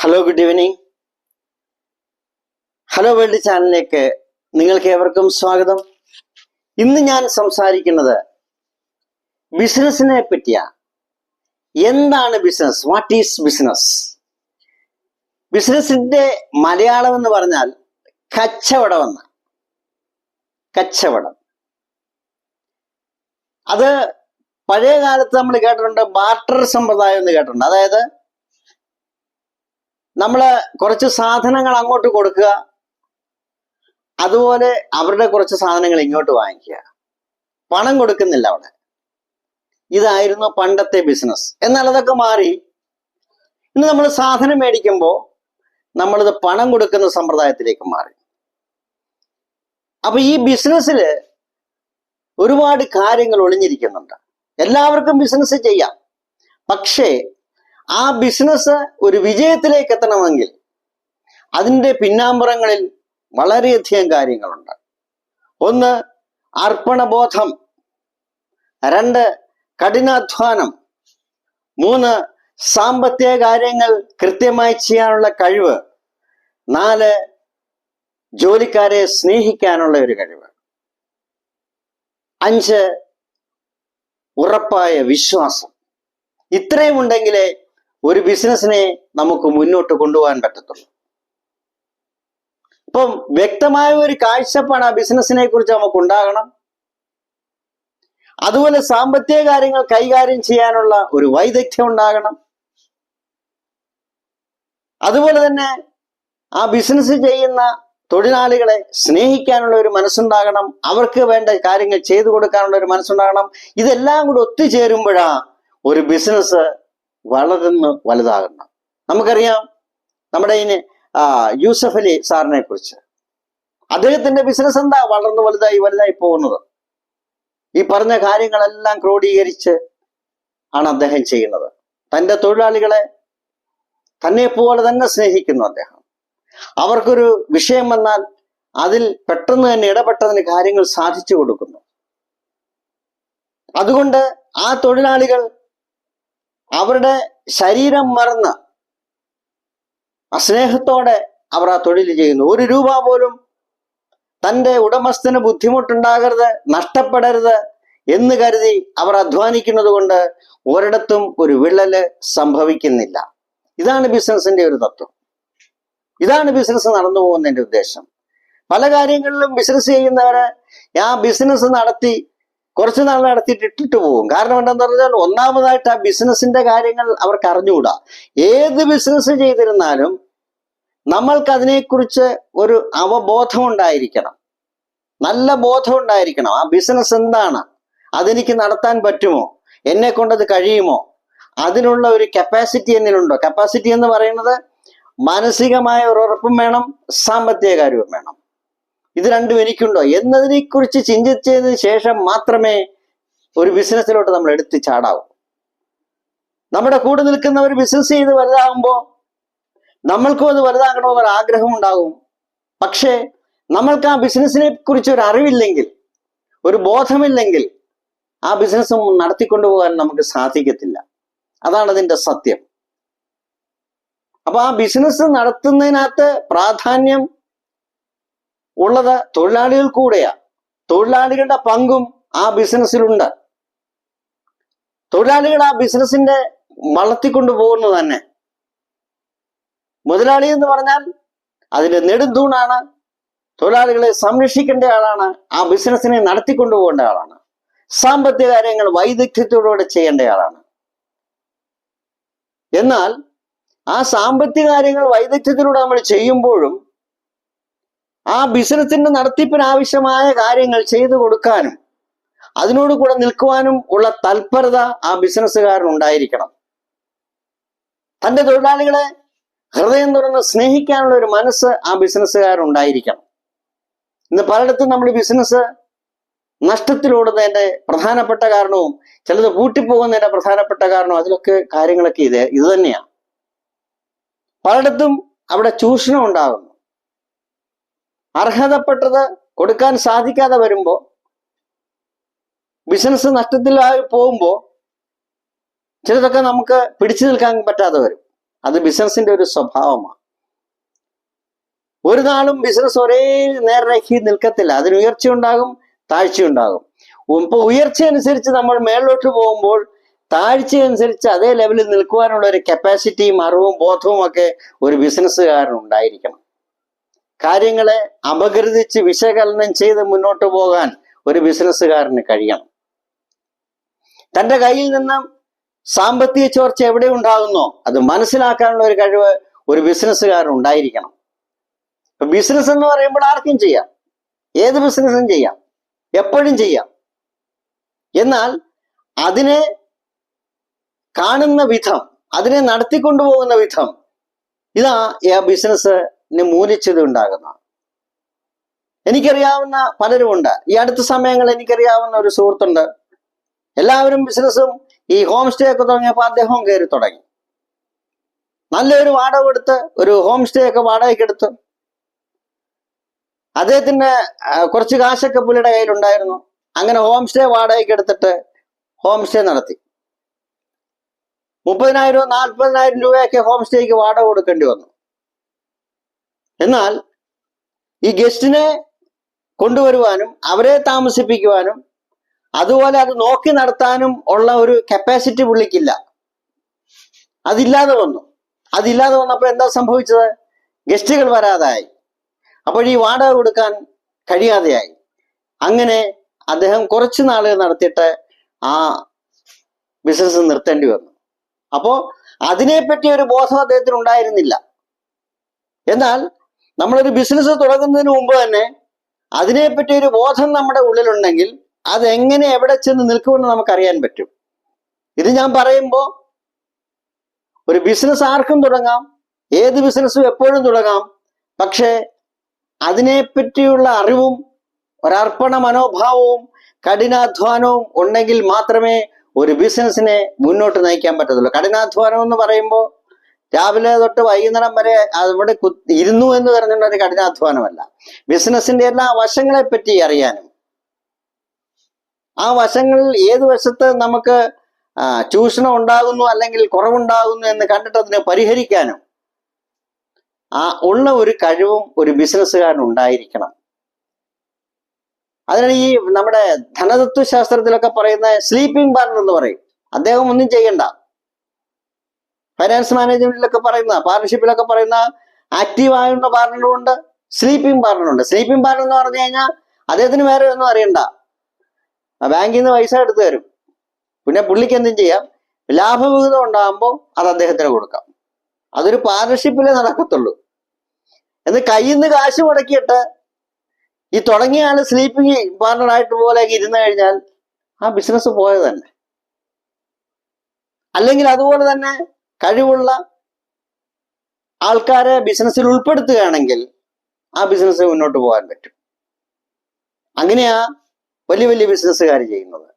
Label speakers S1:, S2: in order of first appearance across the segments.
S1: Hello good evening hello world ചാനലിലേക്ക് നിങ്ങൾക്ക് ഏവർക്കും സ്വാഗതം. ഇന്ന് ഞാൻ സംസാരിക്കുന്നത് ബിസിനസ്സിനെ പറ്റിയാ. എന്താണ് ബിസിനസ് വാട്ട് ഈസ് ബിസിനസ് ബിസിനസിന്റെ മലയാളം എന്ന് പറഞ്ഞാൽ കച്ചവടം എന്ന് കച്ചവടം. അത് പഴയ കാലത്ത് നമ്മൾ കേട്ടിട്ടുണ്ട് ബാർട്ടർ സമ്പ്രദായം എന്ന് കേട്ടിട്ടുണ്ട്. അതായത് നമ്മൾ കുറച്ച് സാധനങ്ങൾ അങ്ങോട്ട് കൊടുക്കുക. അതുപോലെ അവരുടെ കുറച്ച് സാധനങ്ങൾ ഇങ്ങോട്ട് വാങ്ങിക്കുക. പണം കൊടുക്കുന്നില്ല അവിടെ. ഇതായിരുന്നു പണ്ടത്തെ ബിസിനസ് എന്നാൽ അതൊക്കെ മാറി. ഇന്ന് നമ്മൾ സാധനം മേടിക്കുമ്പോൾ നമ്മളിത് പണം കൊടുക്കുന്ന സമ്പ്രദായത്തിലേക്ക് മാറി. അപ്പൊ ഈ ബിസിനസ്സിൽ ഒരുപാട് കാര്യങ്ങൾ ഒളിഞ്ഞിരിക്കുന്നുണ്ട്. എല്ലാവർക്കും ബിസിനസ് ചെയ്യാം. പക്ഷേ ആ ബിസിനസ് ഒരു വിജയത്തിലേക്ക് എത്തണമെങ്കിൽ അതിന്റെ പിന്നാമ്പുറങ്ങളിൽ വളരെയധികം കാര്യങ്ങളുണ്ട്. ഒന്ന് അർപ്പണബോധം. രണ്ട് കഠിനാധ്വാനം. മൂന്ന് സാമ്പത്തിക കാര്യങ്ങൾ കൃത്യമായി ചെയ്യാനുള്ള കഴിവ്. നാല് ജോലിക്കാരെ സ്നേഹിക്കാനുള്ള ഒരു കഴിവ്. അഞ്ച് ഉറപ്പായ വിശ്വാസം. ഇത്രയും ഉണ്ടെങ്കിലേ ഒരു ബിസിനസ്സിനെ നമുക്ക് മുന്നോട്ട് കൊണ്ടുപോകാൻ പറ്റത്തുള്ളൂ. ഇപ്പം വ്യക്തമായ ഒരു കാഴ്ചപ്പാട് ആ ബിസിനസ്സിനെ കുറിച്ച് നമുക്ക് ഉണ്ടാകണം. അതുപോലെ സാമ്പത്തിക കാര്യങ്ങൾ കൈകാര്യം ചെയ്യാനുള്ള ഒരു വൈദഗ്ധ്യം ഉണ്ടാകണം. അതുപോലെ തന്നെ ആ ബിസിനസ് ചെയ്യുന്ന തൊഴിലാളികളെ സ്നേഹിക്കാനുള്ള ഒരു മനസ്സുണ്ടാകണം. അവർക്ക് വേണ്ട കാര്യങ്ങൾ ചെയ്തു കൊടുക്കാനുള്ള ഒരു മനസ്സുണ്ടാകണം. ഇതെല്ലാം കൂടി ഒത്തുചേരുമ്പോഴാ ഒരു ബിസിനസ് വളർന്ന് വലുതാകണം. നമുക്കറിയാം നമ്മുടെ ഇനി യൂസഫ് അലി സാറിനെ കുറിച്ച്. അദ്ദേഹത്തിന്റെ ബിസിനസ് എന്താ വളർന്നു വലുതായി വലുതായി പോകുന്നത്? ഈ പറഞ്ഞ കാര്യങ്ങളെല്ലാം ക്രോഡീകരിച്ച് ആണ് അദ്ദേഹം ചെയ്യുന്നത്. തന്റെ തൊഴിലാളികളെ തന്നെ പോലെ തന്നെ സ്നേഹിക്കുന്നു അദ്ദേഹം. അവർക്കൊരു വിഷയം വന്നാൽ അതിൽ പെട്ടെന്ന് തന്നെ ഇടപെട്ടതിന് കാര്യങ്ങൾ സാധിച്ചു കൊടുക്കുന്നു. അതുകൊണ്ട് ആ തൊഴിലാളികൾ അവരുടെ ശരീരം മറന്ന് അസ്നേഹത്തോടെ സ്നേഹത്തോടെ അവർ ആ തൊഴിൽ ചെയ്യുന്നു. ഒരു രൂപ പോലും തന്റെ ഉടമസ്ഥന് ബുദ്ധിമുട്ടുണ്ടാകരുത് നഷ്ടപ്പെടരുത് എന്ന് കരുതി അവർ അധ്വാനിക്കുന്നത് കൊണ്ട് ഒരിടത്തും ഒരു വിള്ളൽ സംഭവിക്കുന്നില്ല. ഇതാണ് ബിസിനസിന്റെ ഒരു തത്വം. ഇതാണ് ബിസിനസ് നടന്നു പോകുന്നതിന്റെ ഉദ്ദേശം. പല കാര്യങ്ങളിലും ബിസിനസ് ചെയ്യുന്നവരെ ആ ബിസിനസ് നടത്തി കുറച്ചു നാൾ നടത്തിയിട്ട് ഇട്ടിട്ട് പോകും. കാരണം എന്താണെന്ന് പറഞ്ഞാൽ ഒന്നാമതായിട്ട് ആ ബിസിനസിന്റെ കാര്യങ്ങൾ അവർക്ക് അറിഞ്ഞുകൂടാ. ഏത് ബിസിനസ് ചെയ്തിരുന്നാലും നമ്മൾക്ക് അതിനെക്കുറിച്ച് ഒരു അവബോധം ഉണ്ടായിരിക്കണം നല്ല ബോധം ഉണ്ടായിരിക്കണം ആ ബിസിനസ് എന്താണ്? അതെനിക്ക് നടത്താൻ പറ്റുമോ? എന്നെ കൊണ്ടത് കഴിയുമോ? അതിനുള്ള ഒരു കപ്പാസിറ്റി എന്നിലുണ്ടോ? കപ്പാസിറ്റി എന്ന് പറയുന്നത് മാനസികമായ ഒരു ഉറപ്പും വേണം സാമ്പത്തിക കാര്യവും വേണം. ഇത് രണ്ടും എനിക്കുണ്ടോ എന്നതിനെ കുറിച്ച് ചിന്തിച്ചതിന് ശേഷം മാത്രമേ ഒരു ബിസിനസ്സിലോട്ട് നമ്മൾ എടുത്ത് ചാടാവൂ. നമ്മുടെ കൂടെ നിൽക്കുന്നവർ ബിസിനസ് ചെയ്ത് വലുതാകുമ്പോൾ നമ്മൾക്കും അത് വലുതാകണമെന്നൊരു ആഗ്രഹം ഉണ്ടാകും. പക്ഷേ നമ്മൾക്ക് ആ ബിസിനസ്സിനെ കുറിച്ച് ഒരു അറിവില്ലെങ്കിൽ ഒരു ബോധമില്ലെങ്കിൽ ആ ബിസിനസ് നടത്തിക്കൊണ്ടുപോകാൻ നമുക്ക് സാധിക്കത്തില്ല. അതാണ് അതിന്റെ സത്യം. അപ്പൊ ആ ബിസിനസ് നടത്തുന്നതിനകത്ത് പ്രാധാന്യം ഉള്ളത് തൊഴിലാളികൾ കൂടെയാ. തൊഴിലാളികളുടെ പങ്കും ആ ബിസിനസ്സിലുണ്ട്. തൊഴിലാളികൾ ആ ബിസിനസിന്റെ വളർത്തിക്കൊണ്ടു പോകുന്നത് തന്നെ. മുതലാളി എന്ന് പറഞ്ഞാൽ അതിന്റെ നെടുന്തൂണാണ് തൊഴിലാളികളെ സംരക്ഷിക്കേണ്ട ആളാണ്. ആ ബിസിനസ്സിനെ നടത്തിക്കൊണ്ടു പോകേണ്ട ആളാണ്. സാമ്പത്തിക കാര്യങ്ങൾ വൈദഗ്ധ്യത്തോടുകൂടെ ചെയ്യേണ്ട ആളാണ്. എന്നാൽ ആ സാമ്പത്തിക കാര്യങ്ങൾ വൈദഗ്ധ്യത്തിലൂടെ നമ്മൾ ചെയ്യുമ്പോഴും ആ ബിസിനസിന്റെ നടത്തിപ്പിന് ആവശ്യമായ കാര്യങ്ങൾ ചെയ്തു കൊടുക്കാനും അതിനോട് കൂടെ നിൽക്കുവാനും ഉള്ള തൽപരത ആ ബിസിനസ്സുകാരൻ ഉണ്ടായിരിക്കണം. തന്റെ തൊഴിലാളികളെ ഹൃദയം തുറന്ന് സ്നേഹിക്കാനുള്ള ഒരു മനസ്സ് ആ ബിസിനസ്സുകാരൻ ഉണ്ടായിരിക്കണം. ഇന്ന് പലയിടത്തും നമ്മൾ ബിസിനസ് നഷ്ടത്തിലോടുന്നതിന്റെ പ്രധാനപ്പെട്ട കാരണവും ചിലത് പൂട്ടിപ്പോകുന്നതിന്റെ പ്രധാനപ്പെട്ട കാരണവും അതിലൊക്കെ കാര്യങ്ങളൊക്കെ ഇത് ഇത് തന്നെയാണ്. പലയിടത്തും അവിടെ ചൂഷണം ഉണ്ടാകുന്നു. അർഹതപ്പെട്ടത് കൊടുക്കാൻ സാധിക്കാതെ വരുമ്പോൾ ബിസിനസ് നഷ്ടത്തിലായി പോകുമ്പോൾ ചിലതൊക്കെ നമുക്ക് പിടിച്ചു നിൽക്കാൻ പറ്റാതെ വരും. അത് ബിസിനസിന്റെ ഒരു സ്വഭാവമാണ്. ഒരു നാളും ബിസിനസ് ഒരേ നേർരേഖയിൽ നിൽക്കത്തില്ല. അതിന് ഉയർച്ച ഉണ്ടാകും താഴ്ച ഉണ്ടാകും. ഇപ്പൊ ഉയർച്ച അനുസരിച്ച് നമ്മൾ മേളിലോട്ട് പോകുമ്പോൾ താഴ്ച അനുസരിച്ച് അതേ ലെവലിൽ നിൽക്കുവാനുള്ള ഒരു കപ്പാസിറ്റിയും അറിവും ബോധവും ഒക്കെ ഒരു ബിസിനസ്സുകാരൻ ഉണ്ടായിരിക്കണം കാര്യങ്ങളെ അപകീർത്തിച്ച് വിശകലനം ചെയ്ത് മുന്നോട്ട് പോകാൻ ഒരു ബിസിനസ്സുകാരന് കഴിയണം. തന്റെ കയ്യിൽ നിന്നും സാമ്പത്തിക ചോർച്ച എവിടെ ഉണ്ടാകുന്നോ അത് മനസ്സിലാക്കാനുള്ള ഒരു കഴിവ് ഒരു ബിസിനസ്സുകാരൻ ഉണ്ടായിരിക്കണം. ഇപ്പൊ ബിസിനസ് എന്ന് പറയുമ്പോൾ ആർക്കും ചെയ്യാം. ഏത് ബിസിനസ്സും ചെയ്യാം. എപ്പോഴും ചെയ്യാം. എന്നാൽ അതിനെ കാണുന്ന വിധം അതിനെ നടത്തിക്കൊണ്ടുപോകുന്ന വിധം ഇതാ ബിസിനസ്സിന് മൂല്യച്യുതി ഉണ്ടാകുന്ന. എനിക്കറിയാവുന്ന പലരുമുണ്ട് ഈ അടുത്ത സമയങ്ങൾ എനിക്കറിയാവുന്ന ഒരു സുഹൃത്തുണ്ട്. എല്ലാവരും ബിസിനസ്സും ഈ ഹോം സ്റ്റേ ഒക്കെ തുടങ്ങിയപ്പോൾ അദ്ദേഹവും കയറി തുടങ്ങി. നല്ലൊരു വാടക എടുത്ത് ഒരു ഹോം സ്റ്റേ ഒക്കെ വാടകയ്ക്ക് എടുത്ത്. അദ്ദേഹത്തിന് കുറച്ച് കാശൊക്കെ പുള്ളിയുടെ കയ്യിലുണ്ടായിരുന്നു. അങ്ങനെ ഹോം സ്റ്റേ വാടകയ്ക്ക് എടുത്തിട്ട് ഹോം സ്റ്റേ നടത്തി. മുപ്പതിനായിരം നാൽപ്പതിനായിരം രൂപയൊക്കെ ഹോം സ്റ്റേക്ക് വാടക കൊടുക്കേണ്ടി വന്നു. എന്നാൽ ഈ ഗസ്റ്റിനെ കൊണ്ടുവരുവാനും അവരെ താമസിപ്പിക്കുവാനും അതുപോലെ അത് നോക്കി നടത്താനും ഉള്ള ഒരു കപ്പാസിറ്റി പുള്ളിക്കില്ല. അതില്ലാതെ വന്നു. അതില്ലാതെ വന്നപ്പോൾ എന്താ സംഭവിച്ചത്? ഗസ്റ്റുകൾ വരാതായി. അപ്പോൾ ഈ വാടക കൊടുക്കാൻ കഴിയാതെയായി. അങ്ങനെ അദ്ദേഹം കുറച്ച് നാളുകൾ നടത്തിയിട്ട് ആ ബിസിനസ് നിർത്തേണ്ടി വന്നു. അപ്പോ അതിനെപ്പറ്റി ഒരു ബോധം അദ്ദേഹത്തിന് ഉണ്ടായിരുന്നില്ല. എന്നാൽ നമ്മളൊരു ബിസിനസ് തുടങ്ങുന്നതിന് മുമ്പ് തന്നെ അതിനെപ്പറ്റി ഒരു ബോധം നമ്മുടെ ഉള്ളിലുണ്ടെങ്കിൽ അതെങ്ങനെ എവിടെ ചെന്ന് നിൽക്കുമെന്ന് നമുക്കറിയാൻ പറ്റും. ഇത് ഞാൻ പറയുമ്പോൾ ഒരു ബിസിനസ് ആർക്കും തുടങ്ങാം ഏത് ബിസിനസ്സും എപ്പോഴും തുടങ്ങാം പക്ഷേ അതിനെപ്പറ്റിയുള്ള അറിവും ഒരർപ്പണ മനോഭാവവും കഠിനാധ്വാനവും ഉണ്ടെങ്കിൽ മാത്രമേ ഒരു ബിസിനസ്സിനെ മുന്നോട്ട് നയിക്കാൻ പറ്റത്തുള്ളൂ. കഠിനാധ്വാനം എന്ന് പറയുമ്പോൾ രാവിലെ തൊട്ട് വൈകുന്നേരം വരെ അവിടെ ഇരുന്നു എന്ന് പറഞ്ഞുള്ള ഒരു കഠിനാധ്വാനമല്ല. ബിസിനസിന്റെ എല്ലാ വശങ്ങളെ പറ്റി അറിയാനും ആ വശങ്ങളിൽ ഏത് വശത്ത് നമുക്ക് ചൂഷണം ഉണ്ടാകുന്നു അല്ലെങ്കിൽ കുറവുണ്ടാകുന്നു എന്ന് കണ്ടിട്ട് അതിനെ പരിഹരിക്കാനും ആ ഉള്ള ഒരു കഴിവും ഒരു ബിസിനസ്സുകാരൻ ഉണ്ടായിരിക്കണം. അതിനാണ് ഈ നമ്മുടെ ധനതത്വ ശാസ്ത്രത്തിലൊക്കെ പറയുന്ന സ്ലീപ്പിംഗ് പാർട്ണർ എന്ന് പറയും. അദ്ദേഹം ഒന്നും ചെയ്യണ്ട. ഫൈനാൻസ് മാനേജ്മെന്റിലൊക്കെ പറയുന്ന പാർട്ണർഷിപ്പിലൊക്കെ പറയുന്ന ആക്റ്റീവ് ആയുള്ള പാർട്ണറും ഉണ്ട് സ്ലീപ്പിംഗ് പാർട്ണറും ഉണ്ട്. സ്ലീപ്പിംഗ് പാർട്ണർ എന്ന് പറഞ്ഞു കഴിഞ്ഞാൽ അദ്ദേഹത്തിന് വേറെ ഒന്നും അറിയണ്ട. ബാങ്കിൽ നിന്ന് പൈസ എടുത്തു തരും. പിന്നെ പുള്ളിക്ക് എന്തും ചെയ്യാം. ലാഭവിഹിതം ഉണ്ടാകുമ്പോൾ അത് അദ്ദേഹത്തിന് കൊടുക്കാം. അതൊരു പാർട്ണർഷിപ്പിലേ നടക്കത്തുള്ളൂ. എന്ന് കയ്യിൽ നിന്ന് കാശ് മുടക്കിയിട്ട് ഈ തുടങ്ങിയ ആൾ സ്ലീപ്പിംഗ് പാർട്ണറായിട്ട് പോലെ ഇരുന്ന് കഴിഞ്ഞാൽ ആ ബിസിനസ് പോയത് തന്നെ. അല്ലെങ്കിൽ അതുപോലെ തന്നെ കഴിവുള്ള ആൾക്കാരെ ബിസിനസ്സിൽ ഉൾപ്പെടുത്തുകയാണെങ്കിൽ ആ ബിസിനസ് മുന്നോട്ട് പോകാൻ പറ്റും. അങ്ങനെയാ വലിയ വലിയ ബിസിനസ്സുകാർ ചെയ്യുന്നത്.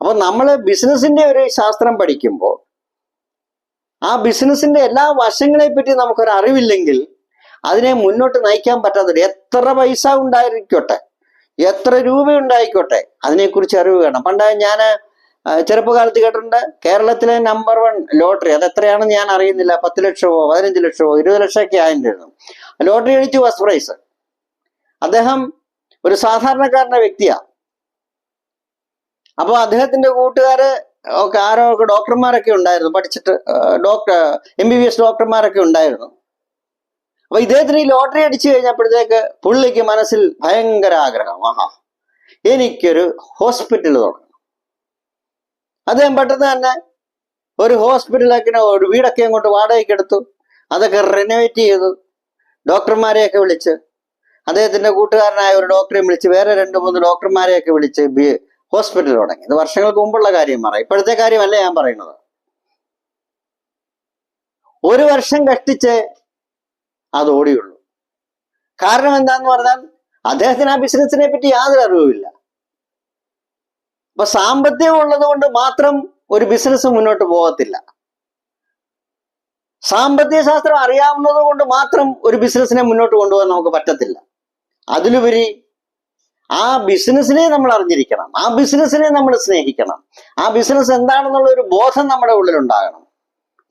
S1: അപ്പൊ നമ്മൾ ബിസിനസിന്റെ ഒരു ശാസ്ത്രം പഠിക്കുമ്പോൾ ആ ബിസിനസിന്റെ എല്ലാ വശങ്ങളെ പറ്റി നമുക്കൊരു അറിവില്ലെങ്കിൽ അതിനെ മുന്നോട്ട് നയിക്കാൻ പറ്റാത്ത എത്ര പൈസ ഉണ്ടായിരിക്കോട്ടെ എത്ര രൂപ ഉണ്ടായിക്കോട്ടെ അതിനെക്കുറിച്ച് അറിവ് വേണം. പണ്ട് ഞാൻ ചെറുപ്പകാലത്ത് കേട്ടിട്ടുണ്ട്. കേരളത്തിലെ നമ്പർ വൺ ലോട്ടറി അത് എത്രയാണെന്ന് ഞാൻ അറിയുന്നില്ല. പത്ത് ലക്ഷമോ പതിനഞ്ച് ലക്ഷമോ ഇരുപത് ലക്ഷമൊക്കെ ആയിരുന്നു ലോട്ടറി അടിച്ചു ഫസ്റ്റ് പ്രൈസ് അദ്ദേഹം ഒരു സാധാരണക്കാരന്റെ വ്യക്തിയാണ് അപ്പോൾ അദ്ദേഹത്തിന്റെ കൂട്ടുകാര് ഒക്കെ ആരോ ഒക്കെ ഡോക്ടർമാരൊക്കെ ഉണ്ടായിരുന്നു. പഠിച്ചിട്ട് doctor M B B S ഡോക്ടർമാരൊക്കെ ഉണ്ടായിരുന്നു. അപ്പൊ ഇദ്ദേഹത്തിന് ഈ ലോട്ടറി അടിച്ചു കഴിഞ്ഞപ്പോഴത്തേക്ക് പുള്ളിക്ക് മനസ്സിൽ ഭയങ്കര ആഗ്രഹം. ആഹാ എനിക്കൊരു ഹോസ്പിറ്റൽ തുടങ്ങണം. അദ്ദേഹം പെട്ടെന്ന് തന്നെ ഒരു ഹോസ്പിറ്റലൊക്കെ ഒരു വീടൊക്കെ അങ്ങോട്ട് വാടകയ്ക്ക് എടുത്തു. അതൊക്കെ റിനോവേറ്റ് ചെയ്തു. ഡോക്ടർമാരെയൊക്കെ വിളിച്ച്. അദ്ദേഹത്തിന്റെ കൂട്ടുകാരനായ ഒരു ഡോക്ടറെയും വിളിച്ച്. വേറെ രണ്ട് മൂന്ന് ഡോക്ടർമാരെയൊക്കെ വിളിച്ച് ഹോസ്പിറ്റൽ തുടങ്ങി. ഇത് വർഷങ്ങൾക്ക് മുമ്പുള്ള കാര്യം പറയാം. ഇപ്പോഴത്തെ കാര്യമല്ല ഞാൻ പറയുന്നത്. ഒരു വർഷം കഷ്ടിച്ച് അത് ഓടിയുള്ളൂ. കാരണം എന്താന്ന് പറഞ്ഞാൽ അദ്ദേഹത്തിന് ആ ബിസിനസിനെ പറ്റി യാതൊരു അറിവുമില്ല. അപ്പൊ സാമ്പത്തികം ഉള്ളത് കൊണ്ട് മാത്രം ഒരു ബിസിനസ് മുന്നോട്ട് പോകത്തില്ല. സാമ്പത്തിക ശാസ്ത്രം അറിയാവുന്നത് കൊണ്ട് മാത്രം ഒരു ബിസിനസ്സിനെ മുന്നോട്ട് കൊണ്ടുപോകാൻ നമുക്ക് പറ്റത്തില്ല. അതിലുപരി ആ ബിസിനസ്സിനെ നമ്മൾ അറിഞ്ഞിരിക്കണം. ആ ബിസിനസ്സിനെ നമ്മൾ സ്നേഹിക്കണം. ആ ബിസിനസ് എന്താണെന്നുള്ള ഒരു ബോധം നമ്മുടെ ഉള്ളിൽ ഉണ്ടാകണം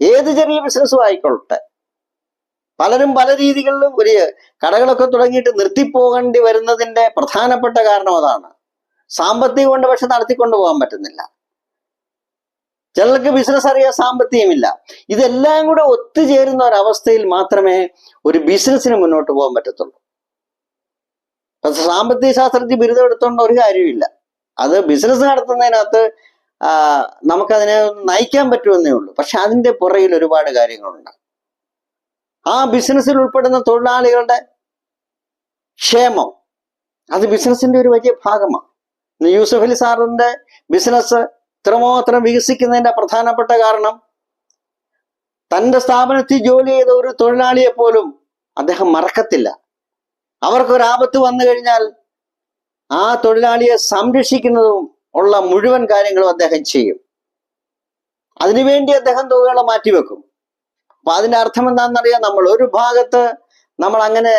S1: ഏത് ചെറിയ ബിസിനസ്സും ആയിക്കൊള്ളട്ടെ. പലരും പല രീതികളിലും ഒരു കടകളൊക്കെ തുടങ്ങിയിട്ട് നിർത്തിപ്പോകേണ്ടി വരുന്നതിന്റെ പ്രധാനപ്പെട്ട കാരണം അതാണ്. സാമ്പത്തികം കൊണ്ട് പക്ഷെ നടത്തിക്കൊണ്ട് പോകാൻ പറ്റുന്നില്ല. ചിലർക്ക് ബിസിനസ് അറിയാൻ സാമ്പത്തികമില്ല. ഇതെല്ലാം കൂടെ ഒത്തുചേരുന്ന ഒരവസ്ഥയിൽ മാത്രമേ ഒരു ബിസിനസ്സിന് മുന്നോട്ട് പോകാൻ പറ്റത്തുള്ളൂ. സാമ്പത്തിക ശാസ്ത്രജ്ഞ ബിരുദം എടുത്തോണ്ട് ഒരു കാര്യമില്ല അത് ബിസിനസ് നടത്തുന്നതിനകത്ത് നമുക്കതിനെ നയിക്കാൻ പറ്റുമെന്നേ ഉള്ളൂ. പക്ഷെ അതിന്റെ പുറയിൽ ഒരുപാട് കാര്യങ്ങളുണ്ട്. ആ ബിസിനസ്സിൽ ഉൾപ്പെടുന്ന തൊഴിലാളികളുടെ ക്ഷേമം അത് ബിസിനസിന്റെ ഒരു വലിയ ഭാഗമാണ്. യൂസഫ് അലി സാറിന്റെ ബിസിനസ് ഇത്രമാത്രം വികസിക്കുന്നതിന്റെ പ്രധാനപ്പെട്ട കാരണം തന്റെ സ്ഥാപനത്തിൽ ജോലി ചെയ്ത ഒരു തൊഴിലാളിയെ പോലും അദ്ദേഹം മറക്കത്തില്ല. അവർക്കൊരു ആപത്ത് വന്നു കഴിഞ്ഞാൽ ആ തൊഴിലാളിയെ സംരക്ഷിക്കുന്നതും ഉള്ള മുഴുവൻ കാര്യങ്ങളും അദ്ദേഹം ചെയ്യും. അതിനുവേണ്ടി അദ്ദേഹം തുകകളെ മാറ്റിവെക്കും. അപ്പൊ അതിന്റെ അർത്ഥം എന്താണെന്നറിയാം നമ്മൾ. ഒരു ഭാഗത്ത് നമ്മൾ അങ്ങനെ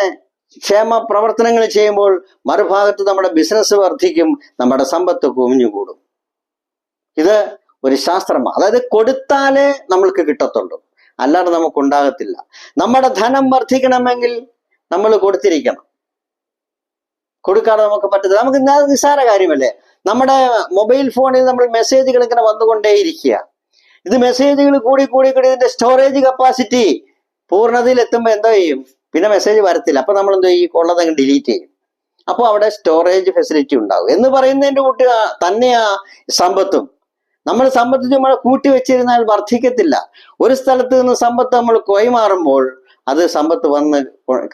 S1: ക്ഷേമ പ്രവർത്തനങ്ങൾ ചെയ്യുമ്പോൾ മറുഭാഗത്ത് നമ്മുടെ ബിസിനസ് വർദ്ധിക്കും നമ്മുടെ സമ്പത്ത് കുമിഞ്ഞുകൂടും ഇത് ഒരു ശാസ്ത്രമാണ്. അതായത് കൊടുത്താലേ നമ്മൾക്ക് കിട്ടത്തുള്ളൂ. അല്ലാതെ നമുക്ക് ഉണ്ടാകത്തില്ല. നമ്മുടെ ധനം വർദ്ധിക്കണമെങ്കിൽ നമ്മൾ കൊടുത്തിരിക്കണം. കൊടുക്കാതെ നമുക്ക് പറ്റത്തില്ല. നമുക്ക് നിസ്സാര കാര്യമല്ലേ? നമ്മുടെ മൊബൈൽ ഫോണിൽ നമ്മൾ മെസ്സേജുകൾ ഇങ്ങനെ വന്നുകൊണ്ടേയിരിക്കുക. ഇത് മെസ്സേജുകൾ കൂടി കൂടി കൂടി ഇതിന്റെ സ്റ്റോറേജ് കപ്പാസിറ്റി പൂർണതയിൽ എത്തുമ്പോൾ എന്തോ ചെയ്യും? പിന്നെ മെസ്സേജ് വരത്തില്ല. അപ്പൊ നമ്മൾ എന്തോ ഈ ഉള്ളതങ്ങ് ഡിലീറ്റ് ചെയ്യും. അപ്പോൾ അവിടെ സ്റ്റോറേജ് ഫെസിലിറ്റി ഉണ്ടാവും. എന്ന് പറയുന്നതിന്റെ കൂട്ടി ആ- തന്നെയാ സമ്പത്തും. നമ്മൾ സമ്പത്ത് നമ്മൾ കൂട്ടി വെച്ചിരുന്നാൽ വർദ്ധിക്കത്തില്ല. ഒരു സ്ഥലത്ത് നിന്ന് സമ്പത്ത് നമ്മൾ കൈമാറുമ്പോൾ അത് സമ്പത്ത് വന്ന്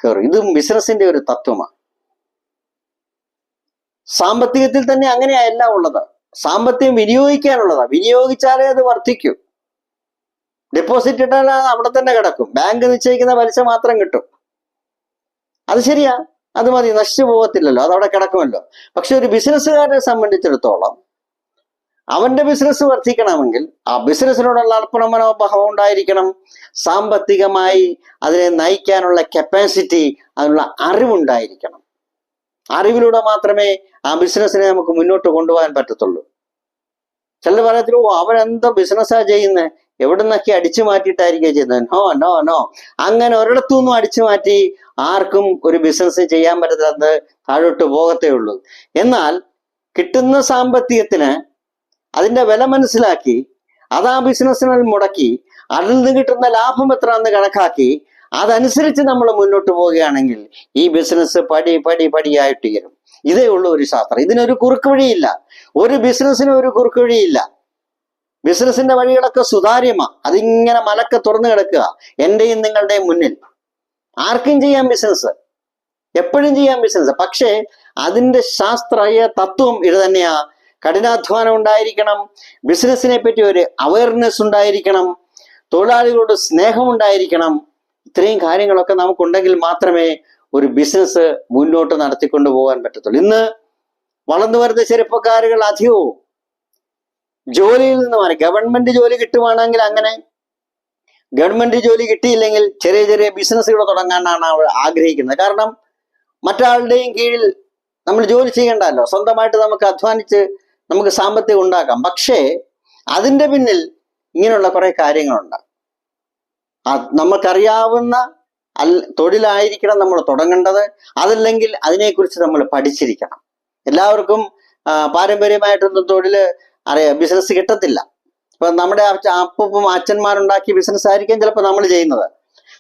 S1: കയറും ഇത് ബിസിനസിന്റെ ഒരു തത്വമാണ്. സാമ്പത്തികത്തിൽ തന്നെ അങ്ങനെയല്ല ഉള്ളത്. സാമ്പത്തികം വിനിയോഗിക്കാനുള്ളതാണ് വിനിയോഗിച്ചാലേ അത് വർദ്ധിക്കും. ഡെപ്പോസിറ്റ് ഇട്ടാൽ അവിടെ തന്നെ കിടക്കും. ബാങ്ക് നിശ്ചയിക്കുന്ന പലിശ മാത്രം കിട്ടും. അത് ശരിയാ. അത് മതി. നശിച്ചു പോകത്തില്ലല്ലോ. അത് അവിടെ കിടക്കുമല്ലോ. പക്ഷെ ഒരു ബിസിനസ്സുകാരനെ സംബന്ധിച്ചിടത്തോളം അവന്റെ ബിസിനസ് വർദ്ധിക്കണമെങ്കിൽ ആ ബിസിനസ്സിനോടുള്ള അർപ്പണ മനോഭാവം ഉണ്ടായിരിക്കണം. സാമ്പത്തികമായി അതിനെ നയിക്കാനുള്ള കപ്പാസിറ്റി അതിനുള്ള അറിവുണ്ടായിരിക്കണം. അറിവിലൂടെ മാത്രമേ ആ ബിസിനസ്സിനെ നമുക്ക് മുന്നോട്ട് കൊണ്ടുപോകാൻ പറ്റത്തുള്ളൂ. ചിലർ പറയത്തില്ല ഓ അവരെന്തോ ബിസിനസ്സാ ചെയ്യുന്നത് എവിടെ നിന്നൊക്കെ അടിച്ചു മാറ്റിയിട്ടായിരിക്കും ചെയ്യുന്നത്? No no no. അങ്ങനെ ഒരിടത്തുനിന്നും അടിച്ചു മാറ്റി ആർക്കും ഒരു ബിസിനസ് ചെയ്യാൻ പറ്റാത്തത് താഴോട്ട് പോകത്തേ ഉള്ളൂ. എന്നാൽ കിട്ടുന്ന സാമ്പത്തികത്തിന് അതിന്റെ വില മനസ്സിലാക്കി അത് ആ ബിസിനസ്സിനെ മുടക്കി അതിൽ നിന്ന് കിട്ടുന്ന ലാഭം എത്ര എന്ന് കണക്കാക്കി അതനുസരിച്ച് നമ്മൾ മുന്നോട്ട് പോവുകയാണെങ്കിൽ ഈ ബിസിനസ് പടി പടി പടിയായിട്ട് ഉയരും. ഇതേ ഉള്ളൂ ഒരു ശാസ്ത്രം. ഇതിനൊരു കുറുക്ക് വഴിയില്ല. ഒരു ബിസിനസ്സിന് ഒരു കുറുക്ക് വഴിയില്ല. ബിസിനസിന്റെ വഴികളൊക്കെ സുതാര്യമാ. അതിങ്ങനെ മലക്ക തുറന്നു കിടക്കുക. എന്റെയും നിങ്ങളുടെയും മുന്നിൽ. ആർക്കും ചെയ്യാം ബിസിനസ് എപ്പോഴും ചെയ്യാം ബിസിനസ് പക്ഷേ അതിന്റെ ശാസ്ത്രീയ തത്വം ഇത് തന്നെയാ. കഠിനാധ്വാനം ഉണ്ടായിരിക്കണം. ബിസിനസ്സിനെ പറ്റി ഒരു അവയർനെസ് ഉണ്ടായിരിക്കണം. തൊഴിലാളികളോട് സ്നേഹം ഉണ്ടായിരിക്കണം. ഇത്രയും കാര്യങ്ങളൊക്കെ നമുക്കുണ്ടെങ്കിൽ മാത്രമേ ഒരു ബിസിനസ് മുന്നോട്ട് നടത്തിക്കൊണ്ടു പോകാൻ പറ്റത്തുള്ളൂ. ഇന്ന് വളർന്നു വരുന്ന ചെറുപ്പക്കാരുകൾ അധികവും ജോലിയിൽ നിന്ന് മാറി. ഗവൺമെന്റ് ജോലി കിട്ടുവാണെങ്കിൽ അങ്ങനെ ഗവൺമെന്റ് ജോലി കിട്ടിയില്ലെങ്കിൽ ചെറിയ ചെറിയ ബിസിനസ്സുകൾ തുടങ്ങാനാണ് അവൾ ആഗ്രഹിക്കുന്നത്. കാരണം മറ്റാളുടെയും കീഴിൽ നമ്മൾ ജോലി ചെയ്യണ്ടല്ലോ സ്വന്തമായിട്ട് നമുക്ക് അധ്വാനിച്ച് നമുക്ക് സാമ്പത്തികം ഉണ്ടാക്കാം. പക്ഷേ അതിന്റെ പിന്നിൽ ഇങ്ങനെയുള്ള കുറെ കാര്യങ്ങളുണ്ട്. നമുക്കറിയാവുന്ന അൽ തൊഴിലായിരിക്കണം നമ്മൾ തുടങ്ങേണ്ടത്. അതല്ലെങ്കിൽ അതിനെക്കുറിച്ച് നമ്മൾ പഠിച്ചിരിക്കണം. എല്ലാവർക്കും പാരമ്പര്യമായിട്ടൊന്നും തൊഴിൽ അറിയാം ബിസിനസ് കിട്ടത്തില്ല. ഇപ്പൊ നമ്മുടെ അപ്പം അച്ഛന്മാരുണ്ടാക്കിയ ബിസിനസ് ആയിരിക്കും ചിലപ്പോൾ നമ്മൾ ചെയ്യുന്നത്.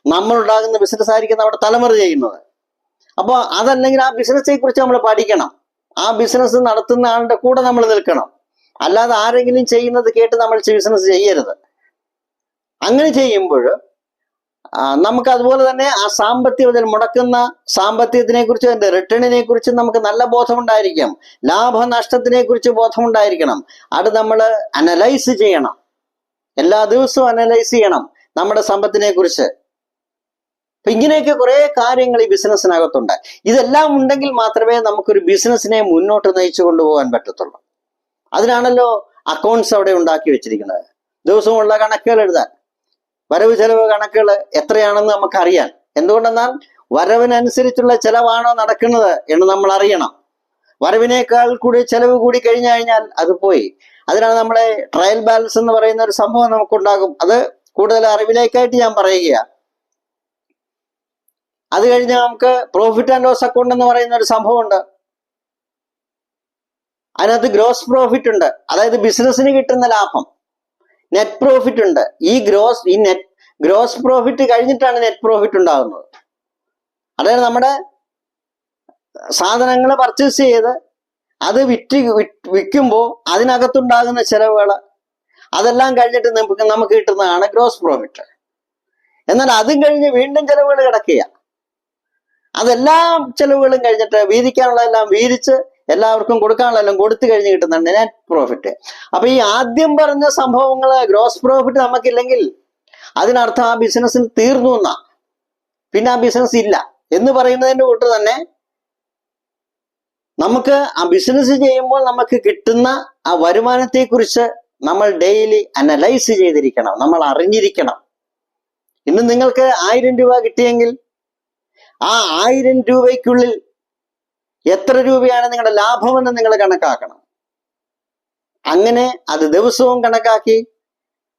S1: നമ്മൾ ഉണ്ടാകുന്ന ബിസിനസ് ആയിരിക്കും നമ്മുടെ തലമുറ ചെയ്യുന്നത്. അപ്പോൾ അതല്ലെങ്കിൽ ആ ബിസിനസ്സെ കുറിച്ച് നമ്മൾ പഠിക്കണം. ആ ബിസിനസ് നടത്തുന്ന ആളുടെ കൂടെ നമ്മൾ നിൽക്കണം. അല്ലാതെ ആരെങ്കിലും ചെയ്യുന്നത് കേട്ട് നമ്മൾ ബിസിനസ് ചെയ്യരുത്. അങ്ങനെ ചെയ്യുമ്പോൾ നമുക്ക് അതുപോലെ തന്നെ ആ സാമ്പത്തികത്തിൽ മുടക്കുന്ന സാമ്പത്തികത്തിനെ കുറിച്ച് അതിന്റെ റിട്ടേണിനെ കുറിച്ച് നമുക്ക് നല്ല ബോധമുണ്ടായിരിക്കാം. ലാഭനഷ്ടത്തിനെ കുറിച്ച് ബോധമുണ്ടായിരിക്കണം. അത് നമ്മൾ അനലൈസ് ചെയ്യണം. എല്ലാ ദിവസവും അനലൈസ് ചെയ്യണം നമ്മുടെ സമ്പത്തിനെ കുറിച്ച് അപ്പൊ ഇങ്ങനെയൊക്കെ കുറെ കാര്യങ്ങൾ ഈ ബിസിനസ്സിനകത്തുണ്ട്. ഇതെല്ലാം ഉണ്ടെങ്കിൽ മാത്രമേ നമുക്കൊരു ബിസിനസ്സിനെ മുന്നോട്ട് നയിച്ചു കൊണ്ടുപോകാൻ പറ്റത്തുള്ളൂ. അതിനാണല്ലോ അക്കൗണ്ട്സ് അവിടെ ഉണ്ടാക്കി വെച്ചിരിക്കുന്നത്. ദിവസമുള്ള കണക്കുകൾ എഴുതാൻ. വരവ് ചെലവ് കണക്കുകൾ എത്രയാണെന്ന് നമുക്കറിയാം എന്തുകൊണ്ടെന്നാൽ വരവിനനുസരിച്ചുള്ള ചെലവാണോ നടക്കുന്നത് എന്ന് നമ്മൾ അറിയണം വരവിനേക്കാൾ കൂടി ചെലവ് കൂടി കഴിഞ്ഞു കഴിഞ്ഞാൽ അത് പോയി. അതിനാണ് നമ്മളെ ട്രയൽ ബാലൻസ് എന്ന് പറയുന്ന ഒരു സംഭവം നമുക്കുണ്ടാകും. അത് കൂടുതൽ അറിവിലേക്കായിട്ട് ഞാൻ പറയുക അത് കഴിഞ്ഞ് നമുക്ക് പ്രോഫിറ്റ് ആൻഡ് ലോസ് അക്കൗണ്ട് എന്ന് പറയുന്ന ഒരു സംഭവമുണ്ട്. അതിനകത്ത് ഗ്രോസ് പ്രോഫിറ്റ് ഉണ്ട്. അതായത് ബിസിനസ്സിന് കിട്ടുന്ന ലാഭം. നെറ്റ് പ്രോഫിറ്റ് ഉണ്ട്. ഈ ഗ്രോസ് ഈ നെറ്റ് ഗ്രോസ് പ്രോഫിറ്റ് കഴിഞ്ഞിട്ടാണ് നെറ്റ് പ്രോഫിറ്റ് ഉണ്ടാകുന്നത്. അതായത് നമ്മുടെ സാധനങ്ങൾ പർച്ചേസ് ചെയ്ത് അത് വിറ്റ് വിൽക്കുമ്പോൾ അതിനകത്തുണ്ടാകുന്ന ചിലവുകൾ അതെല്ലാം കഴിഞ്ഞിട്ട് നമുക്ക് നമുക്ക് കിട്ടുന്നതാണ് ഗ്രോസ് പ്രോഫിറ്റ് എന്നാൽ അതും കഴിഞ്ഞ് വീണ്ടും ചിലവുകൾ കിടക്കുക അതെല്ലാം ചിലവുകളും കഴിഞ്ഞിട്ട് വീതിക്കാനുള്ളതെല്ലാം വീതിച്ച് എല്ലാവർക്കും കൊടുക്കാനുള്ളതെല്ലാം കൊടുത്തു കഴിഞ്ഞ് കിട്ടുന്നുണ്ട് നെറ്റ് പ്രോഫിറ്റ് അപ്പൊ ഈ ആദ്യം പറഞ്ഞ സംഭവങ്ങൾ ഗ്രോസ് പ്രോഫിറ്റ് നമുക്കില്ലെങ്കിൽ അതിനർത്ഥം ആ ബിസിനസ്സിന് തീർന്നു എന്നാ. പിന്നെ ആ ബിസിനസ് ഇല്ല. എന്ന് പറയുന്നതിന്റെ കൂട്ട് തന്നെ നമുക്ക് ആ ബിസിനസ് ചെയ്യുമ്പോൾ നമുക്ക് കിട്ടുന്ന ആ വരുമാനത്തെ കുറിച്ച് നമ്മൾ ഡെയിലി അനലൈസ് ചെയ്തിരിക്കണം. നമ്മൾ അറിഞ്ഞിരിക്കണം. ഇന്ന് നിങ്ങൾക്ക് ആയിരം രൂപ കിട്ടിയെങ്കിൽ ആ ആയിരം രൂപയ്ക്കുള്ളിൽ എത്ര രൂപയാണ് നിങ്ങളുടെ ലാഭമെന്ന് നിങ്ങൾ കണക്കാക്കണം. അങ്ങനെ അത് ദിവസവും കണക്കാക്കി.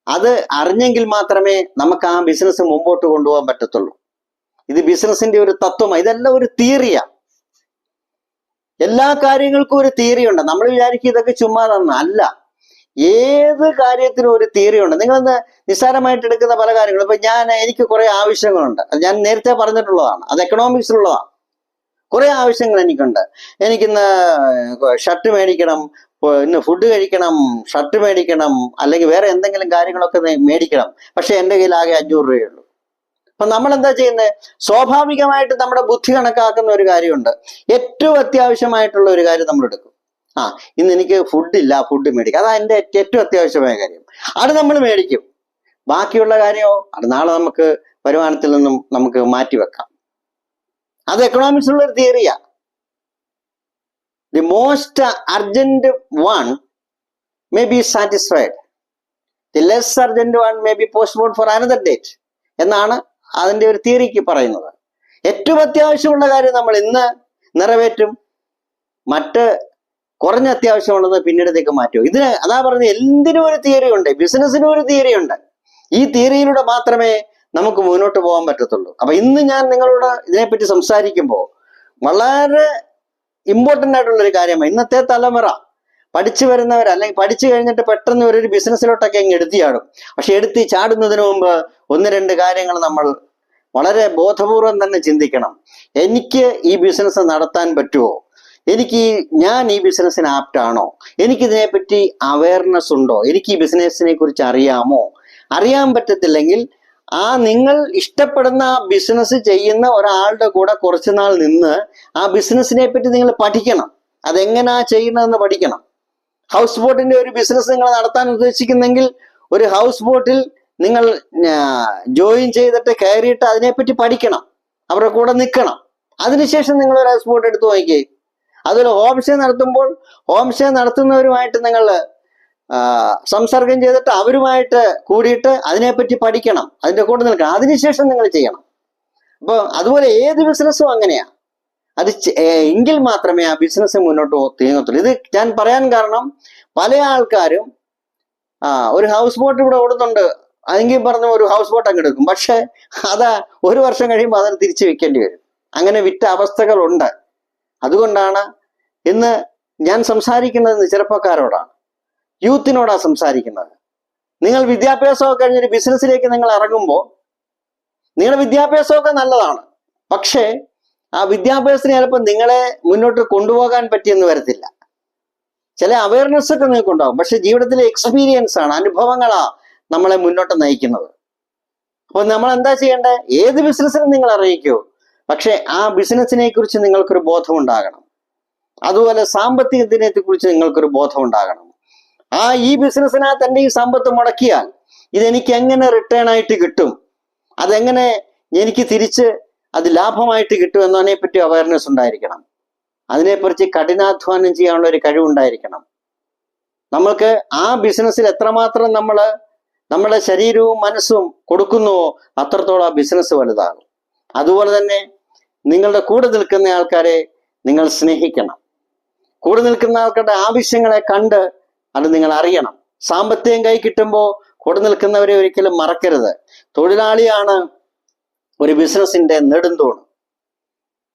S1: അത് അറിഞ്ഞെങ്കിൽ മാത്രമേ നമുക്ക് ആ ബിസിനസ് മുമ്പോട്ട് കൊണ്ടുപോകാൻ പറ്റത്തുള്ളൂ. ഇത് ബിസിനസിന്റെ ഒരു തത്വമാണ് ഇതെല്ലാം ഒരു തിയറിയാ. എല്ലാ കാര്യങ്ങൾക്കും ഒരു തിയറി ഉണ്ട് നമ്മൾ വിചാരിക്കും ഇതൊക്കെ ചുമ്മാ തന്ന അല്ല. ഏത് കാര്യത്തിനും ഒരു തിയറി ഉണ്ട് നിങ്ങളൊന്ന് നിസ്സാരമായിട്ട് എടുക്കുന്ന പല കാര്യങ്ങളും. ഇപ്പൊ ഞാൻ എനിക്ക് കുറെ ആവശ്യങ്ങളുണ്ട്. ഞാൻ നേരത്തെ പറഞ്ഞിട്ടുള്ളതാണ്. അത് എക്കണോമിക്സിലുള്ളതാണ് കുറെ ആവശ്യങ്ങൾ എനിക്കുണ്ട്. എനിക്കിന്ന് ഷർട്ട് മേടിക്കണം ഇന്ന് ഫുഡ് കഴിക്കണം ഷർട്ട് മേടിക്കണം അല്ലെങ്കിൽ വേറെ എന്തെങ്കിലും കാര്യങ്ങളൊക്കെ മേടിക്കണം. പക്ഷെ എന്റെ കയ്യിൽ ആകെ അഞ്ഞൂറ് രൂപയുള്ളൂ. അപ്പൊ നമ്മൾ എന്താ ചെയ്യുന്നത് സ്വാഭാവികമായിട്ട് നമ്മുടെ ബുദ്ധി കണക്കാക്കുന്ന ഒരു കാര്യമുണ്ട്. ഏറ്റവും അത്യാവശ്യമായിട്ടുള്ള ഒരു കാര്യം നമ്മൾ എടുക്കും. ആ ഇന്ന് എനിക്ക് ഫുഡില്ല ഫുഡ് മേടിക്കാം. അതാ എന്റെ ഏറ്റവും അത്യാവശ്യമായ കാര്യം. അത് നമ്മൾ മേടിക്കും. ബാക്കിയുള്ള കാര്യമോ? അത് നാളെ നമുക്ക് വരുമാനത്തിൽ നിന്നും നമുക്ക് മാറ്റിവെക്കാം. അത് എക്കണോമിക്സിലുള്ള ഒരു തിയറിയാ the most urgent one may be satisfied the less urgent one may be postpone for another date എന്നാണ് അതിന്റെ ഒരു തിയറിക്ക് പറയുന്നത്. ഏറ്റവും അത്യാവശ്യമുള്ള കാര്യം നമ്മൾ ഇന്ന് നിറവേറ്റും മറ്റ് കുറഞ്ഞ അത്യാവശ്യമുള്ളത് പിന്നീടത്തേക്ക് മാറ്റും. ഇതിന് അതാ പറഞ്ഞ എന്തിനും ഒരു തിയറി ഉണ്ട് ബിസിനസ്സിനും ഒരു തിയറി ഉണ്ട്. ഈ തിയറിയിലൂടെ മാത്രമേ നമുക്ക് മുന്നോട്ട് പോകാൻ പറ്റത്തുള്ളൂ. അപ്പൊ ഇന്ന് ഞാൻ നിങ്ങളോട് ഇതിനെപ്പറ്റി സംസാരിക്കുമ്പോൾ വളരെ ഇമ്പോർട്ടന്റ് ആയിട്ടുള്ള ഒരു കാര്യമാണ്. ഇന്നത്തെ തലമുറ പഠിച്ചു വരുന്നവർ അല്ലെങ്കിൽ പഠിച്ചു കഴിഞ്ഞിട്ട് പെട്ടെന്ന് ഒരു ബിസിനസ്സിലോട്ടൊക്കെ അങ്ങ് എടുത്തി ചാടും പക്ഷെ എടുത്തി ചാടുന്നതിന് മുമ്പ് ഒന്ന് രണ്ട് കാര്യങ്ങൾ നമ്മൾ വളരെ ബോധപൂർവം തന്നെ ചിന്തിക്കണം. എനിക്ക് ഈ ബിസിനസ് നടത്താൻ പറ്റുമോ? എനിക്ക് ഞാൻ ഈ ബിസിനസ്സിന് ആപ്റ്റ് ആണോ? എനിക്ക് ഇതിനെപ്പറ്റി അവയർനെസ് ഉണ്ടോ? എനിക്ക് ഈ ബിസിനസ്സിനെ കുറിച്ച് അറിയാമോ? അറിയാൻ പറ്റത്തില്ലെങ്കിൽ ആ നിങ്ങൾ ഇഷ്ടപ്പെടുന്ന ആ ബിസിനസ് ചെയ്യുന്ന ഒരാളുടെ കൂടെ കുറച്ചു നാൾ നിന്ന് ആ ബിസിനസ്സിനെ പറ്റി നിങ്ങൾ പഠിക്കണം. അതെങ്ങനെയാ ചെയ്യുന്നതെന്ന് പഠിക്കണം. ഹൗസ് ബോട്ടിന്റെ ഒരു ബിസിനസ് നിങ്ങൾ നടത്താൻ ഉദ്ദേശിക്കുന്നെങ്കിൽ ഒരു ഹൗസ് ബോട്ടിൽ നിങ്ങൾ ജോയിൻ ചെയ്തിട്ട് കയറിയിട്ട് അതിനെപ്പറ്റി പഠിക്കണം. അവരുടെ കൂടെ നിൽക്കണം. അതിനുശേഷം നിങ്ങൾ ഒരു ഹൗസ് ബോട്ട് എടുത്ത് നോക്കിയേ അതുപോലെ ഹോം സ്റ്റേ നടത്തുമ്പോൾ ഹോം സ്റ്റേ നടത്തുന്നവരുമായിട്ട് നിങ്ങൾ സംസർഗം ചെയ്തിട്ട് അവരുമായിട്ട് കൂടിയിട്ട് അതിനെപ്പറ്റി പഠിക്കണം അതിന്റെ കൂടെ നിൽക്കണം. അതിനുശേഷം നിങ്ങൾ ചെയ്യണം. അപ്പോൾ അതുപോലെ ഏത് ബിസിനസ്സും അങ്ങനെയാ. അത് എങ്കിൽ മാത്രമേ ആ ബിസിനസ് മുന്നോട്ട് തീങ്ങത്തുള്ളൂ ഇത് ഞാൻ പറയാൻ കാരണം പല ആൾക്കാരും ഒരു ഹൗസ് ബോട്ട് ഇവിടെ ഓടുന്നുണ്ട്. അതെങ്കിൽ പറഞ്ഞ ഒരു ഹൗസ് ബോട്ട് അങ്ങ് എടുക്കും. പക്ഷെ അതാ ഒരു വർഷം കഴിയുമ്പോൾ അതിന് തിരിച്ചു വെക്കേണ്ടി വരും. അങ്ങനെ വിറ്റ അവസ്ഥകളുണ്ട്. അതുകൊണ്ടാണ് ഇന്ന് ഞാൻ സംസാരിക്കുന്നത് ചെറുപ്പക്കാരോടാണ്. യൂത്തിനോടാണ് സംസാരിക്കുന്നത്. നിങ്ങൾ വിദ്യാഭ്യാസമൊക്കെ കഴിഞ്ഞൊരു ബിസിനസ്സിലേക്ക് നിങ്ങൾ ഇറങ്ങുമ്പോൾ നിങ്ങളുടെ വിദ്യാഭ്യാസമൊക്കെ നല്ലതാണ്. പക്ഷേ ആ വിദ്യാഭ്യാസത്തിന് ചിലപ്പോൾ നിങ്ങളെ മുന്നോട്ട് കൊണ്ടുപോകാൻ പറ്റിയെന്ന് വരത്തില്ല. ചില അവയർനെസ് ഒക്കെ നിങ്ങൾക്ക് ഉണ്ടാകും പക്ഷെ ജീവിതത്തിലെ എക്സ്പീരിയൻസ് ആണ് അനുഭവങ്ങളാ നമ്മളെ മുന്നോട്ട് നയിക്കുന്നത്. അപ്പോൾ നമ്മൾ എന്താ ചെയ്യേണ്ടത് ഏത് ബിസിനസ്സിനും നിങ്ങൾ അറിയിക്കൂ. പക്ഷെ ആ ബിസിനസ്സിനെ കുറിച്ച് നിങ്ങൾക്കൊരു ബോധം ഉണ്ടാകണം അതുപോലെ സാമ്പത്തികത്തിനെ കുറിച്ച് നിങ്ങൾക്കൊരു ബോധം ഉണ്ടാകണം ആ ഈ ബിസിനസ്സിനകത്ത് എന്റെ ഈ സമ്പത്ത് മുടക്കിയാൽ ഇതെനിക്ക് എങ്ങനെ റിട്ടേൺ ആയിട്ട് കിട്ടും? അതെങ്ങനെ എനിക്ക് തിരിച്ച് അത് ലാഭമായിട്ട് കിട്ടും എന്നതിനെ പറ്റി അവയർനെസ് ഉണ്ടായിരിക്കണം. അതിനെക്കുറിച്ച് കഠിനാധ്വാനം ചെയ്യാനുള്ള ഒരു കഴിവുണ്ടായിരിക്കണം. നമ്മൾക്ക് ആ ബിസിനസ്സിൽ എത്രമാത്രം നമ്മൾ നമ്മുടെ ശരീരവും മനസ്സും കൊടുക്കുന്നുവോ അത്രത്തോളം ആ ബിസിനസ് വലുതാകും. അതുപോലെ തന്നെ നിങ്ങളുടെ കൂടെ നിൽക്കുന്ന ആൾക്കാരെ നിങ്ങൾ സ്നേഹിക്കണം. കൂടെ നിൽക്കുന്ന ആൾക്കാരുടെ ആവശ്യങ്ങളെ കണ്ട് അത് നിങ്ങൾ അറിയണം സാമ്പത്തികം കൈ കിട്ടുമ്പോൾ കൂടെ നിൽക്കുന്നവരെ ഒരിക്കലും മറക്കരുത്. തൊഴിലാളിയാണ് ഒരു ബിസിനസിന്റെ നെടുന്തൂണ്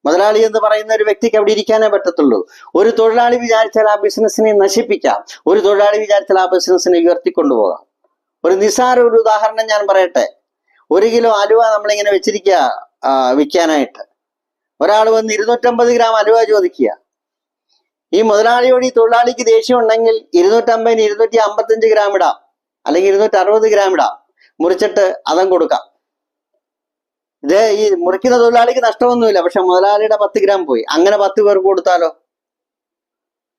S1: മുതലാളി എന്ന് പറയുന്ന ഒരു വ്യക്തിക്ക് അവിടെ ഇരിക്കാനേ പറ്റത്തുള്ളൂ. ഒരു തൊഴിലാളി വിചാരിച്ചാൽ ആ ബിസിനസ്സിനെ നശിപ്പിക്കാം. ഒരു തൊഴിലാളി വിചാരിച്ചാൽ ആ ബിസിനസ്സിനെ ഉയർത്തിക്കൊണ്ടുപോകാം. ഒരു നിസ്സാര ഒരു ഉദാഹരണം ഞാൻ പറയട്ടെ. ഒരു കിലോ അലുവ നമ്മളിങ്ങനെ വെച്ചിരിക്കുക വിൽക്കാനായിട്ട്. ഒരാൾ വന്ന് ഇരുന്നൂറ്റമ്പത് ഗ്രാം അലുവ ചോദിക്കുക. ഈ മുതലാളിയോട് ഈ തൊഴിലാളിക്ക് ദേഷ്യം ഉണ്ടെങ്കിൽ ഇരുന്നൂറ്റമ്പതിന് ഇരുന്നൂറ്റി അമ്പത്തഞ്ച് ഗ്രാം ഇടാം. അല്ലെങ്കിൽ ഇരുന്നൂറ്റി അറുപത് ഗ്രാം ഇടാം. മുറിച്ചിട്ട് അതം കൊടുക്കാം. ഇത് ഈ മുറിക്കുന്ന തൊഴിലാളിക്ക് നഷ്ടമൊന്നുമില്ല. പക്ഷെ മുതലാളിയുടെ പത്ത് ഗ്രാം പോയി. അങ്ങനെ പത്ത് പേർക്ക് കൊടുത്താലോ?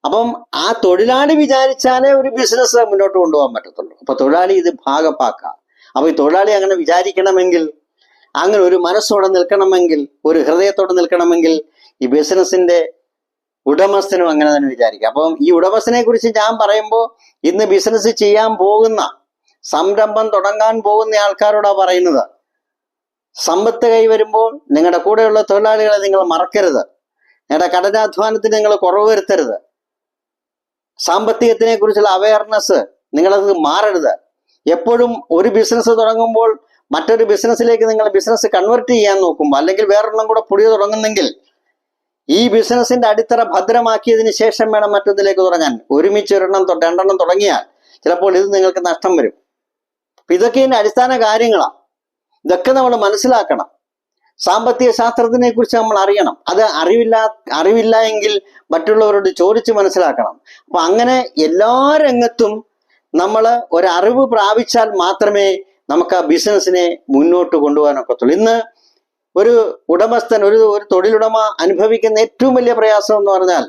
S1: അപ്പം ആ തൊഴിലാളി വിചാരിച്ചാലേ ഒരു ബിസിനസ് മുന്നോട്ട് കൊണ്ടുപോകാൻ പറ്റത്തുള്ളൂ. അപ്പൊ തൊഴിലാളി ഇത് ഭാഗപ്പാക്കാം. അപ്പൊ ഈ തൊഴിലാളി അങ്ങനെ വിചാരിക്കണമെങ്കിൽ അങ്ങനെ ഒരു മനസ്സോടെ നിൽക്കണമെങ്കിൽ ഒരു ഹൃദയത്തോടെ നിൽക്കണമെങ്കിൽ ഈ ബിസിനസിന്റെ ഉടമസ്ഥനും അങ്ങനെ തന്നെ വിചാരിക്കുക അപ്പം ഈ ഉടമസ്ഥനെ കുറിച്ച് ഞാൻ പറയുമ്പോൾ ഇന്ന് ബിസിനസ് ചെയ്യാൻ പോകുന്ന സംരംഭം തുടങ്ങാൻ പോകുന്ന ആൾക്കാരോടാ പറയുന്നത്. സമ്പത്ത് കൈവരുമ്പോൾ നിങ്ങളുടെ കൂടെയുള്ള തൊഴിലാളികളെ നിങ്ങൾ മറക്കരുത്. നിങ്ങളുടെ കഠിനാധ്വാനത്തിന് നിങ്ങൾ കുറവ് വരുത്തരുത്. സാമ്പത്തികത്തിനെ കുറിച്ചുള്ള അവയർനെസ് നിങ്ങളത് മാറരുത്. എപ്പോഴും ഒരു ബിസിനസ് തുടങ്ങുമ്പോൾ മറ്റൊരു ബിസിനസ്സിലേക്ക് നിങ്ങൾ ബിസിനസ് കൺവെർട്ട് ചെയ്യാൻ നോക്കുമ്പോൾ അല്ലെങ്കിൽ വേറൊരെണ്ണം കൂടെ പുതിയ തുടങ്ങുന്നെങ്കിൽ ഈ ബിസിനസിന്റെ അടിത്തറ ഭദ്രമാക്കിയതിന് ശേഷം വേണം മറ്റൊന്നിലേക്ക് തുടങ്ങാൻ. ഒരുമിച്ച് ഒരെണ്ണം രണ്ടെണ്ണം തുടങ്ങിയാൽ ചിലപ്പോൾ ഇത് നിങ്ങൾക്ക് നഷ്ടം വരും. ഇതൊക്കെ ഇതിന്റെ അടിസ്ഥാന കാര്യങ്ങളാണ് ഇതൊക്കെ നമ്മൾ മനസ്സിലാക്കണം. സാമ്പത്തിക ശാസ്ത്രത്തിനെ കുറിച്ച് നമ്മൾ അറിയണം. അത് അറിവില്ല അറിവില്ല എങ്കിൽ മറ്റുള്ളവരോട് ചോദിച്ച് മനസ്സിലാക്കണം. അപ്പൊ അങ്ങനെ എല്ലാ രംഗത്തും നമ്മൾ ഒരറിവ് പ്രാപിച്ചാൽ മാത്രമേ നമുക്ക് ആ ബിസിനസ്സിനെ മുന്നോട്ട് കൊണ്ടുപോകാനൊക്കത്തുള്ളൂ. ഇന്ന് ഒരു ഉടമസ്ഥൻ ഒരു ഒരു തൊഴിലുടമ അനുഭവിക്കുന്ന ഏറ്റവും വലിയ പ്രയാസം എന്ന് പറഞ്ഞാൽ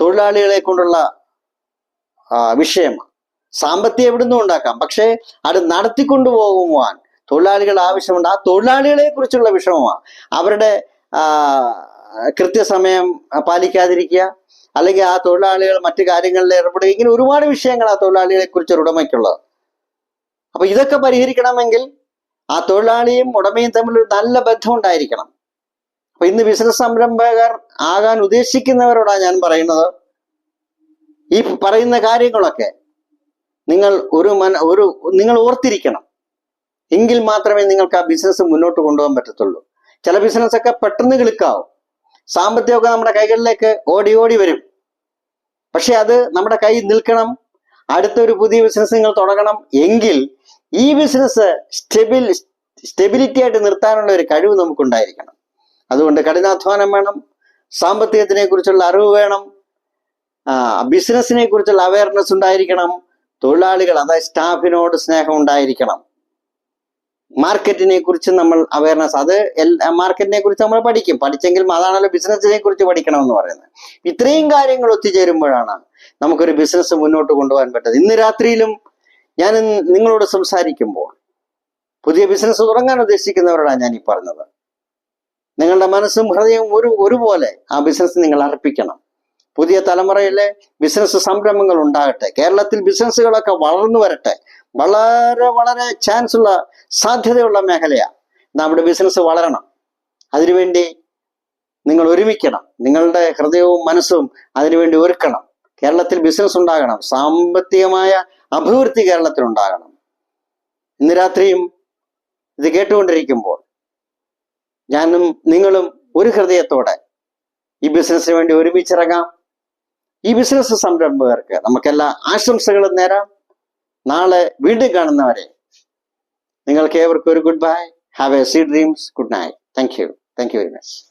S1: തൊഴിലാളികളെ കൊണ്ടുള്ള വിഷയം. വിഷയമാണ് സാമ്പത്തികം എവിടുന്നും ഉണ്ടാക്കാം. പക്ഷേ അത് നടത്തിക്കൊണ്ടു പോകുവാൻ തൊഴിലാളികൾ ആവശ്യമുണ്ട്. ആ തൊഴിലാളികളെ കുറിച്ചുള്ള വിഷമമാണ് അവരുടെ കൃത്യസമയം പാലിക്കാതിരിക്കുക അല്ലെങ്കിൽ ആ തൊഴിലാളികൾ മറ്റു കാര്യങ്ങളിൽ ഏർപ്പെടുക. ഇങ്ങനെ ഒരുപാട് വിഷയങ്ങൾ ആ തൊഴിലാളികളെ കുറിച്ച് ഉടമയ്ക്കുള്ളത്. അപ്പൊ ഇതൊക്കെ പരിഹരിക്കണമെങ്കിൽ ആ തൊഴിലാളിയും ഉടമയും തമ്മിൽ ഒരു നല്ല ബന്ധം ഉണ്ടായിരിക്കണം. അപ്പൊ ഇന്ന് ബിസിനസ് സംരംഭകർ ആകാൻ ഉദ്ദേശിക്കുന്നവരോടാണ് ഞാൻ പറയുന്നത്. ഈ പറയുന്ന കാര്യങ്ങളൊക്കെ നിങ്ങൾ ഒരു മന ഒരു നിങ്ങൾ ഓർത്തിരിക്കണം. എങ്കിൽ മാത്രമേ നിങ്ങൾക്ക് ആ ബിസിനസ് മുന്നോട്ട് കൊണ്ടുപോകാൻ പറ്റത്തുള്ളൂ. ചില ബിസിനസ് ഒക്കെ പെട്ടെന്ന് കിളിക്കാവും. സാമ്പത്തികമൊക്കെ നമ്മുടെ കൈകളിലേക്ക് ഓടി ഓടി വരും. പക്ഷെ അത് നമ്മുടെ കൈ നിൽക്കണം. അടുത്തൊരു പുതിയ ബിസിനസ് നിങ്ങൾ തുടങ്ങണം. എങ്കിൽ ഈ ബിസിനസ് സ്റ്റെബിൽ സ്റ്റെബിലിറ്റി ആയിട്ട് നിർത്താനുള്ള ഒരു കഴിവ് നമുക്കുണ്ടായിരിക്കണം. അതുകൊണ്ട് കഠിനാധ്വാനം വേണം സാമ്പത്തികത്തിനെ കുറിച്ചുള്ള അറിവ് വേണം ബിസിനസ്സിനെ കുറിച്ചുള്ള അവയർനെസ് ഉണ്ടായിരിക്കണം തൊഴിലാളികൾ അതായത് സ്റ്റാഫിനോട് സ്നേഹം ഉണ്ടായിരിക്കണം. മാർക്കറ്റിനെ കുറിച്ച് നമ്മൾ അവയർനെസ് അത് മാർക്കറ്റിനെ കുറിച്ച് നമ്മൾ പഠിക്കും. പഠിച്ചെങ്കിൽ അതാണല്ലോ ബിസിനസ്സിനെ കുറിച്ച് പഠിക്കണം എന്ന് പറയുന്നത്. ഇത്രയും കാര്യങ്ങൾ ഒത്തുചേരുമ്പോഴാണ് നമുക്കൊരു ബിസിനസ് മുന്നോട്ട് കൊണ്ടുപോകാൻ പറ്റുന്നത്. ഇന്ന് രാത്രിയിലും ഞാൻ നിങ്ങളോട് സംസാരിക്കുമ്പോൾ പുതിയ ബിസിനസ് തുടങ്ങാൻ ഉദ്ദേശിക്കുന്നവരോടാണ് ഞാൻ ഈ പറഞ്ഞത്. നിങ്ങളുടെ മനസ്സും ഹൃദയവും ഒരു ഒരുപോലെ ആ ബിസിനസ് നിങ്ങൾ അർപ്പിക്കണം. പുതിയ തലമുറയിലെ ബിസിനസ് സംരംഭങ്ങൾ ഉണ്ടാകട്ടെ. കേരളത്തിൽ ബിസിനസ്സുകളൊക്കെ വളർന്നു വരട്ടെ. വളരെ വളരെ ചാൻസ് ഉള്ള സാധ്യതയുള്ള മേഖലയാണ് നമ്മുടെ ബിസിനസ് വളരണം. അതിനുവേണ്ടി നിങ്ങൾ ഒരുമിക്കണം. നിങ്ങളുടെ ഹൃദയവും മനസ്സും അതിനുവേണ്ടി ഒരുക്കണം. കേരളത്തിൽ ബിസിനസ് ഉണ്ടാകണം. സാമ്പത്തികമായ അഭിവൃദ്ധി കേരളത്തിൽ ഉണ്ടാകണം ഇന്ന് രാത്രിയും ഇത് കേട്ടുകൊണ്ടിരിക്കുമ്പോൾ ഞാനും നിങ്ങളും ഒരു ഹൃദയത്തോടെ ഈ ബിസിനസ്സിന് വേണ്ടി ഒരുമിച്ചിറങ്ങാം. ഈ ബിസിനസ് സംരംഭകർക്ക് നമുക്കെല്ലാ ആശംസകളും നേരാം. നാളെ വീണ്ടും കാണുന്നവരെ നിങ്ങൾക്ക് ഏവർക്കും ഒരു good bye have a sweet dreams good night. Thank you. Thank you very much.